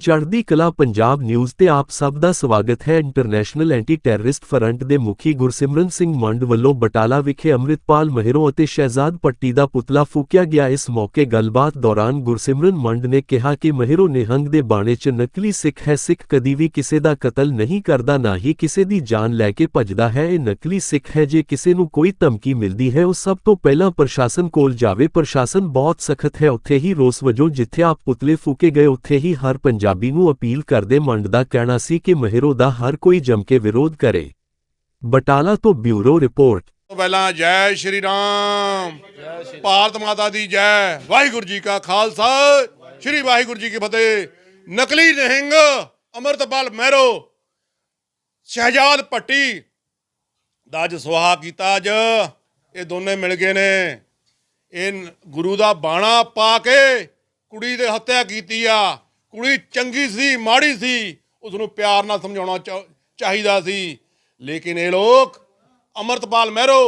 ਚੜ੍ਹਦੀ ਕਲਾ ਪੰਜਾਬ ਨਿਊਜ਼ ਤੇ ਆਪ ਸਭ ਦਾ ਸਵਾਗਤ ਹੈ ਇੰਟਰਨੈਸ਼ਨਲ ਐਂਟੀ ਟੈਰਰਿਸਟ ਫਰੰਟ ਦੇ ਮੁਖੀ ਗੁਰਸਿਮਰਨ ਸਿੰਘ ਮੰਡ ਵੱਲੋਂ ਬਟਾਲਾ ਵਿਖੇ ਅੰਮ੍ਰਿਤਪਾਲ ਮਹਿਰੋ ਅਤੇ ਸ਼ਹਿਜ਼ਾਦ ਪੱਟੀ ਦਾ ਪੁਤਲਾ ਫੂਕਿਆ ਗਿਆ। ਇਸ ਮੌਕੇ ਗੱਲਬਾਤ ਦੌਰਾਨ ਗੁਰਸਿਮਰਨ ਮੰਡ ਨੇ ਕਿਹਾ ਕਿ ਮਹਿਰੋ ਨਿਹੰਗ ਦੇ ਬਾਣੇ 'ਚ ਨਕਲੀ ਸਿੱਖ ਹੈ, ਸਿੱਖ ਕਦੀ ਵੀ ਕਿਸੇ ਦਾ ਕਤਲ ਨਹੀਂ ਕਰਦਾ, ਨਾ ਹੀ ਕਿਸੇ ਦੀ ਜਾਨ ਲੈ ਕੇ ਭੱਜਦਾ ਹੈ। ਇਹ ਨਕਲੀ ਸਿੱਖ ਹੈ, ਜੇ ਕਿਸੇ ਨੂੰ ਕੋਈ ਧਮਕੀ ਮਿਲਦੀ ਹੈ, ਉਹ ਸਭ ਤੋਂ ਪਹਿਲਾਂ ਪ੍ਰਸ਼ਾਸਨ ਕੋਲ ਜਾਵੇ। ਪ੍ਰਸ਼ਾਸਨ ਬਹੁਤ ਸਖਤ ਹੈ, ਉੱਥੇ ਹੀ ਰੋਸ ਵਜੋਂ ਜਿੱਥੇ ਆਪ ਪੁਤਲੇ ਫੂਕੇ ਗਏ, ਉੱਥੇ ਹੀ ਹਰ ਪੰਜਾਬ ਨੂੰ ਅਪੀਲ ਕਰਦੇ ਮੰਡ ਦਾ ਕਹਿਣਾ ਸੀ ਕਿ ਮਹਿਰੋ ਦਾ ਹਰ ਕੋਈ ਜਮ ਕੇ ਵਿਰੋਧ ਕਰੇ। ਬਟਾਲਾ ਤੋਂ ਬਿਊਰੋ ਰਿਪੋਰਟ। ਪਹਿਲਾਂ ਜੈ ਸ਼੍ਰੀ ਰਾਮ। ਭਾਰਤ ਮਾਤਾ ਦੀ ਜੈ। ਵਾਹਿਗੁਰੂ ਜੀ ਕਾ ਖਾਲਸਾ। ਸ਼੍ਰੀ ਵਾਹਿਗੁਰੂ ਜੀ ਕੀ ਫਤਿਹ। ਨਕਲੀ ਨਿਹੰਗ ਅਮਰਤਪਾਲ ਮਹਿਰੋ। ਸ਼ਹਿਜਾਦ ਪੱਟੀ ਦਾ ਅੱਜ ਸੁਹਾ ਕੀਤਾ ਅੱਜ। ਇਹ ਦੋਨੇ ਮਿਲ ਗਏ ਨੇ। ਇਹ ਗੁਰੂ ਦਾ ਬਾਣਾ ਪਾ ਕੇ ਕੁੜੀ ਦੇ ਹੱਤਿਆ ਕੀਤੀ ਆ। ਕੁੜੀ ਚੰਗੀ ਸੀ, ਮਾੜੀ ਸੀ ਉਸ ਨੂੰ ਪਿਆਰ ਨਾਲ ਸਮਝਾਉਣਾ ਚਾਹੀਦਾ ਸੀ। ਲੇਕਿਨ ਇਹ ਲੋਕ ਅਮਰਤਪਾਲ ਮਹਿਰੋ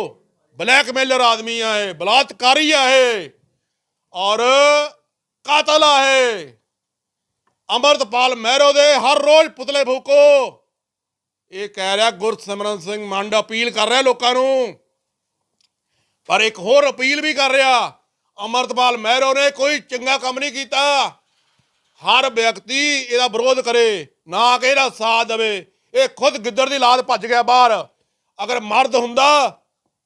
ਬਲੈਕਮੇਲਰ ਆਦਮੀ ਆ ਇਹ, ਬਲਾਤਕਾਰੀ ਆ ਇਹ, ਔਰ ਕਾਤਲ ਆ ਇਹ। ਅਮਰਤਪਾਲ ਮਹਿਰੋ ਦੇ ਹਰ ਰੋਜ਼ ਪੁਤਲੇ ਫੂਕੋ। ਇਹ ਕਹਿ ਰਿਹਾ, ਗੁਰਸਿਮਰਨ ਸਿੰਘ ਮੰਡ ਅਪੀਲ ਕਰ ਰਿਹਾ ਲੋਕਾਂ ਨੂੰ। ਪਰ ਇੱਕ ਹੋਰ ਅਪੀਲ ਵੀ ਕਰ ਰਿਹਾ, ਅਮਰਤਪਾਲ ਮਹਿਰੋ ਨੇ ਕੋਈ ਚੰਗਾ ਕੰਮ ਨਹੀਂ ਕੀਤਾ। ਹਰ ਵਿਅਕਤੀ ਇਹਦਾ ਵਿਰੋਧ ਕਰੇ, ਨਾ ਕਿ ਇਹਦਾ ਸਾਥ ਦੇਵੇ। ਇਹ ਖੁਦ ਗਿੱਦੜ ਦੀ ਲਾਦ ਭੱਜ ਗਿਆ ਬਾਹਰ। ਅਗਰ ਮਰਦ ਹੁੰਦਾ,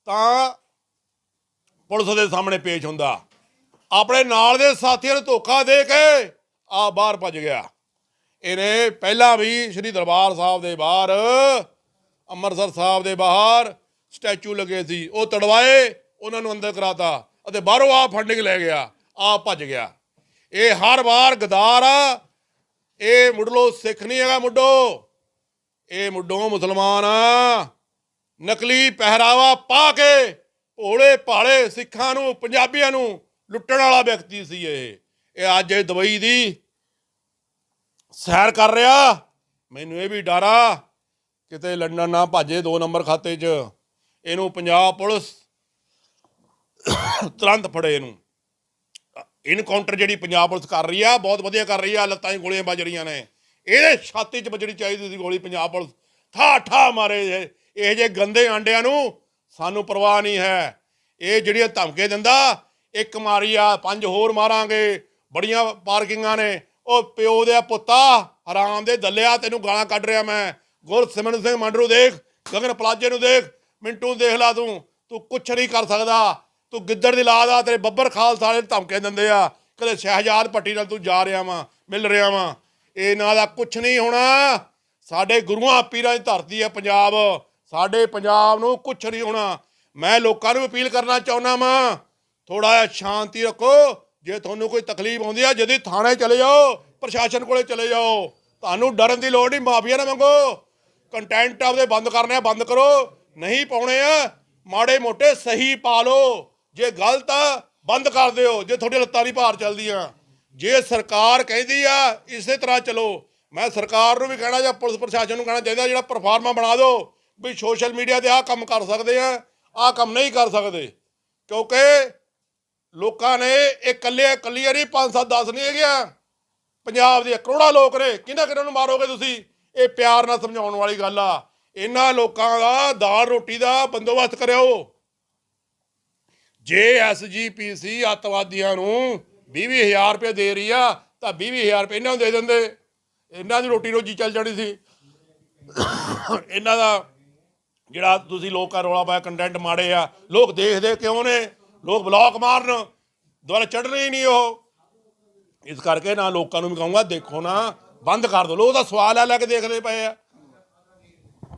ਤਾਂ ਪੁਲਿਸ ਦੇ ਸਾਹਮਣੇ ਪੇਸ਼ ਹੁੰਦਾ। ਆਪਣੇ ਨਾਲ ਦੇ ਸਾਥੀਆਂ ਨੂੰ ਧੋਖਾ ਦੇ ਕੇ ਆ ਬਾਹਰ ਭੱਜ ਗਿਆ। ਇਹਨੇ ਪਹਿਲਾਂ ਵੀ ਸ੍ਰੀ ਦਰਬਾਰ ਸਾਹਿਬ ਦੇ ਬਾਹਰ, ਅੰਮ੍ਰਿਤਸਰ ਸਾਹਿਬ ਦੇ ਬਾਹਰ ਸਟੈਚੂ ਲੱਗੇ ਸੀ। ਉਹ ਤੜਵਾਏ, ਉਹਨਾਂ ਨੂੰ ਅੰਦਰ ਕਰਾਤਾ ਅਤੇ ਬਾਹਰੋਂ ਆ ਫੰਡਿੰਗ ਲੈ ਗਿਆ ਆ ਭੱਜ ਗਿਆ। ਇਹ ਹਰ ਵਾਰ ਗਦਾਰ ਆ। ਇਹ ਮੁੱਢਲੋ ਸਿੱਖ ਨਹੀਂ ਹੈਗਾ ਮੁੱਢੋ। ਇਹ ਮੁੱਢੋਂ ਮੁਸਲਮਾਨ ਆ। ਨਕਲੀ ਪਹਿਰਾਵਾ ਪਾ ਕੇ ਭੋਲੇ ਭਾਲੇ ਸਿੱਖਾਂ ਨੂੰ, ਪੰਜਾਬੀਆਂ ਨੂੰ ਲੁੱਟਣ ਵਾਲਾ ਵਿਅਕਤੀ ਸੀ ਇਹ। ਇਹ ਅੱਜ ਇਹ ਦੁਬਈ ਦੀ ਸੈਰ ਕਰ ਰਿਹਾ। ਮੈਨੂੰ ਇਹ ਵੀ ਡਰਾ ਕਿਤੇ ਲੰਡਨ ਨਾ ਭਾਜੇ ਦੋ ਨੰਬਰ ਖਾਤੇ 'ਚ। ਇਹਨੂੰ ਪੰਜਾਬ ਪੁਲਿਸ ਤੁਰੰਤ ਫੜੇ ਇਹਨੂੰ। ਇਨਕਾਊਂਟਰ ਜਿਹੜੀ ਪੰਜਾਬ ਪੁਲਿਸ ਕਰ ਰਹੀ ਆ, ਬਹੁਤ ਵਧੀਆ ਕਰ ਰਹੀ ਆ, ਲੱਤਾਂ 'ਚ ਗੋਲੀਆਂ ਵੱਜ ਰਹੀਆਂ ਨੇ। ਇਹਦੇ ਛਾਤੀ 'ਚ ਵੱਜਣੀ ਚਾਹੀਦੀ ਸੀ ਗੋਲੀ ਪੰਜਾਬ ਪੁਲਿਸ ਠਾ ਠਾ ਮਾਰੇ ਇਹ ਇਹ ਜੇ ਗੰਦੇ ਆਂਡਿਆਂ ਨੂੰ, ਸਾਨੂੰ ਪਰਵਾਹ ਨਹੀਂ ਹੈ। ਇਹ ਜਿਹੜੀਆਂ ਧਮਕੇ ਦਿੰਦਾ, ਇੱਕ ਮਾਰੀ ਆ, ਪੰਜ ਹੋਰ ਮਾਰਾਂਗੇ, ਬੜੀਆਂ ਪਾਰਕਿੰਗਾਂ ਨੇ। ਉਹ ਪਿਓ ਦੇ ਪੁੱਤਾ, ਹਰਾਮ ਦੇ ਦੱਲਿਆ, ਤੈਨੂੰ ਗਾਲਾਂ ਕੱਢ ਰਿਹਾ ਮੈਂ। ਗੁਰਸਿਮਰਨ ਸਿੰਘ ਮੰਡਰੂ ਦੇਖ, ਗਗਨ ਪਲਾਜੇ ਨੂੰ ਦੇਖ, ਮਿੰਟੂ ਦੇਖ ਲਾ ਤੂੰ ਤੂੰ ਕੁਛ ਨਹੀਂ ਕਰ ਸਕਦਾ। ਤੂੰ ਗਿੱਦੜ ਦੀ ਲਾਦ ਆ, ਤੇਰੇ ਬੱਬਰ ਖਾਲਸਾ ਵਾਲੇ ਧਮਕੇ ਦਿੰਦੇ ਆ। ਕਦੇ ਸ਼ਹਿਜਾਦ ਪੱਟੀ ਨਾਲ ਤੂੰ ਜਾ ਰਿਹਾ ਵਾਂ, ਮਿਲ ਰਿਹਾ ਵਾਂ। ਇਹਨਾਂ ਦਾ ਕੁਛ ਨਹੀਂ ਹੋਣਾ। ਸਾਡੇ ਗੁਰੂਆਂ ਪੀਰਾਂ ਦੀ ਧਰਤੀ ਹੈ ਪੰਜਾਬ। ਸਾਡੇ ਪੰਜਾਬ ਨੂੰ ਕੁਛ ਨਹੀਂ ਹੋਣਾ। ਮੈਂ ਲੋਕਾਂ ਨੂੰ ਅਪੀਲ ਕਰਨਾ ਚਾਹੁੰਦਾ ਵਾਂ ਥੋੜਾ ਜਿਹਾ ਸ਼ਾਂਤੀ ਰੱਖੋ। ਜੇ ਤੁਹਾਨੂੰ ਕੋਈ ਤਕਲੀਫ ਆਉਂਦੀ ਆ, ਜਦੀ ਥਾਣੇ ਚਲੇ ਜਾਓ, ਪ੍ਰਸ਼ਾਸਨ ਕੋਲੇ ਚਲੇ ਜਾਓ। ਤੁਹਾਨੂੰ ਡਰਨ ਦੀ ਲੋੜ ਨਹੀਂ, ਮਾਫੀਆ ਨਾ ਮੰਗੋ। ਕੰਟੈਂਟ ਆਪਦੇ ਬੰਦ ਕਰਨੇ ਆ, ਬੰਦ ਕਰੋ। ਨਹੀਂ ਪਾਉਣੇ ਆ, ਮਾੜੇ ਮੋਟੇ ਸਹੀ ਪਾ ਲਓ। ਜੇ ਗਲਤ ਆ, ਬੰਦ ਕਰ ਦਿਓ, ਜੇ ਤੁਹਾਡੀ ਲੱਤਾਂ ਨਹੀਂ ਭਾਰ ਚੱਲਦੀਆਂ। ਜੇ ਸਰਕਾਰ ਕਹਿੰਦੀ ਆ, ਇਸੇ ਤਰ੍ਹਾਂ ਚਲੋ। ਮੈਂ ਸਰਕਾਰ ਨੂੰ ਵੀ ਕਹਿਣਾ ਜਾਂ ਪੁਲਿਸ ਪ੍ਰਸ਼ਾਸਨ ਨੂੰ ਕਹਿਣਾ ਚਾਹੀਦਾ, ਜਿਹੜਾ ਪਰਫਾਰਮਾ ਬਣਾ ਦਿਓ ਵੀ ਸੋਸ਼ਲ ਮੀਡੀਆ ਤੇ ਆਹ ਕੰਮ ਕਰ ਸਕਦੇ ਆ, ਆਹ ਕੰਮ ਨਹੀਂ ਕਰ ਸਕਦੇ। ਕਿਉਂਕਿ ਲੋਕਾਂ ਨੇ ਇਹ ਇਕੱਲੇ ਇਕੱਲੀਆਂ ਨਹੀਂ 5 7 10 ਨਹੀਂ ਹੈਗੀਆਂ ਪੰਜਾਬ ਦੇ ਕਰੋੜਾਂ ਲੋਕ ਨੇ, ਕਿਹਨਾਂ ਕਿਹਨਾਂ ਨੂੰ ਮਾਰੋਗੇ ਤੁਸੀਂ? ਇਹ ਪਿਆਰ ਨਾਲ ਸਮਝਾਉਣ ਵਾਲੀ ਗੱਲ ਆ। ਇਹਨਾਂ ਲੋਕਾਂ ਦਾ ਦਾਲ ਰੋਟੀ ਦਾ ਬੰਦੋਬਸਤ ਕਰਿਓ। ਜੇ ਐਸਜੀਪੀਸੀ ਅੱਤਵਾਦੀਆਂ ਨੂੰ 20000 ਰੁਪਏ ਦੇ ਰਹੀ ਆ, ਤਾਂ 20000 ਰੁਪਏ ਇਹਨਾਂ ਨੂੰ ਦੇ ਦਿੰਦੇ। ਇਹਨਾਂ ਦੀ ਰੋਟੀ ਰੋਜੀ ਚੱਲ ਜਾਣੀ ਸੀ। ਇਹਨਾਂ ਦਾ ਜਿਹੜਾ ਤੁਸੀਂ ਲੋਕਾਂ ਰੌਲਾ ਪਾਇਆ ਕੰਟੈਂਟ ਮਾੜੇ ਆ। ਲੋਕ ਦੇਖਦੇ ਕਿਉਂ ਨੇ ਲੋਕ ਬਲੌਕ ਮਾਰਨ ਦੁਬਾਰਾ ਚੜ੍ਹਨੇ ਹੀ ਨਹੀਂ ਉਹ। ਇਸ ਕਰਕੇ ਨਾ ਲੋਕਾਂ ਨੂੰ ਵੀ ਕਹੂੰਗਾ, ਦੇਖੋ ਨਾ, ਬੰਦ ਕਰ ਦਿਓ ਲੋਕ ਤਾਂ ਸਵਾਲ ਆ ਲੈ ਕੇ ਦੇਖਦੇ ਪਏ ਆ।